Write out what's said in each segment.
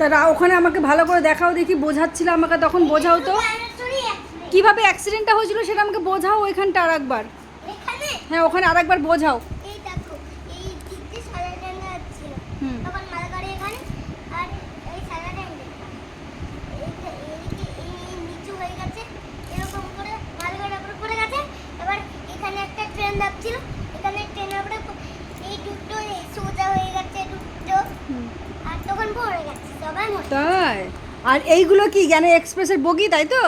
তারা ওখানে আমাকে ভালো করে দেখাও দেখি বোঝাচ্ছিল আমাকে তখন বোঝাও তো। কীভাবে অ্যাক্সিডেন্টটা হয়েছিল সেটা আমাকে বোঝাও ওইখানটা আর একবার হ্যাঁ ওখানে আর একবার বোঝাও এখানে আর এই হয়ে গেছে ট্রেনের উপরে এই দুটো সোজা হয়ে দুটো। আর তখন পড়ে গেছে। তাই আর এইগুলো কি জ্ঞানে এক্সপ্রেসের বগি, তাই তো?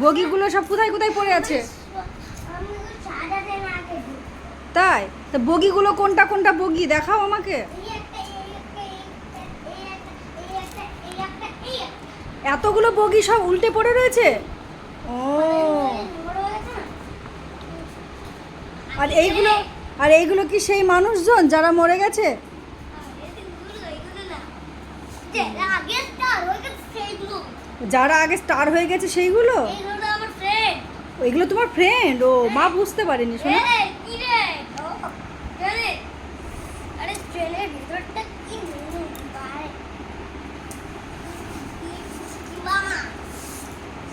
বগিগুলো সব কোথায় কোথায় পড়ে আছে? তাই? তা বগিগুলো কোনটা কোনটা বগি? দেখাও আমাকে। এতগুলো বগি সব উল্টে পড়ে রয়েছে? ও। আর এইগুলো আর এইগুলো কি সেই মানুষজন যারা মরে গেছে? যারা আগে স্টার হয়ে গেছে সেইগুলো? এগুলো তোমার ফ্রেন্ড ও মা বুঝতে পারেনি শোনো।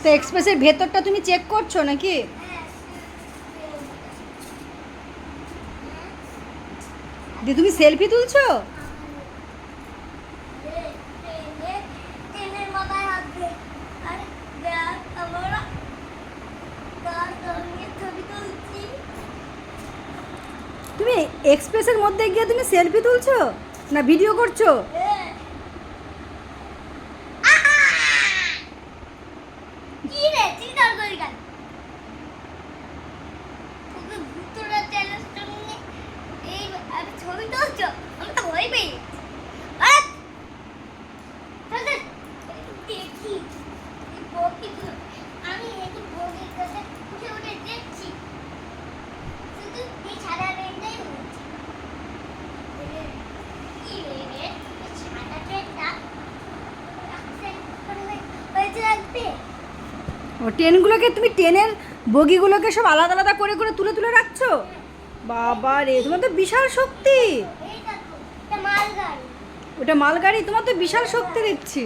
তো এক্সপ্রেসের ভেতরটা তুমি চেক করছ নাকি? দিয়ে তুমি সেলফি তুলছো ট্রেনের মাথায় হাত দে আর দেখ আমরা তার সঙ্গে ছবি তুলছি তুমি এক্সপ্রেসের মধ্যে গিয়ে তুমি সেলফি তুলছো? না ভিডিও করছ কি রে চিন্তা করি কেন তোকে ভূতরা চ্যালেঞ্জ নিয়ে এই আমি ছবি তুলছো আমি তো ভয় পেয়ে গেছি। আরে! চল, চল। দেখি এই বগিগুলো। আমি এই বগির কাছে উঠে উঠে দেখছি শুধু এই সাদা ট্রেনটাই হচ্ছে কি রে রে এই সাদা ট্রেনটা accident করে হয়ে- হয়েছে লাগবে ও ট্রেনগুলোকে তুমি ট্রেনের বগিগুলোকে সব আলাদা আলাদা করে করে তুলে তুলে রাখছো? বাবা রে তোমার তো বিশাল শক্তি। ওটা মালগাড়ি তোমার তো বিশাল শক্তি দেখছি।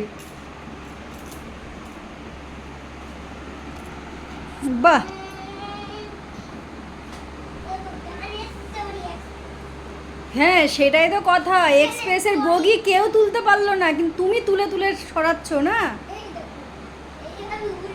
বাহ। হ্যাঁ সেটাই তো কথা। এক্সপ্রেসের বগি কেউ তুলতে পারল না কিন্তু তুমি তুলে তুলে সরাচ্ছ না? এই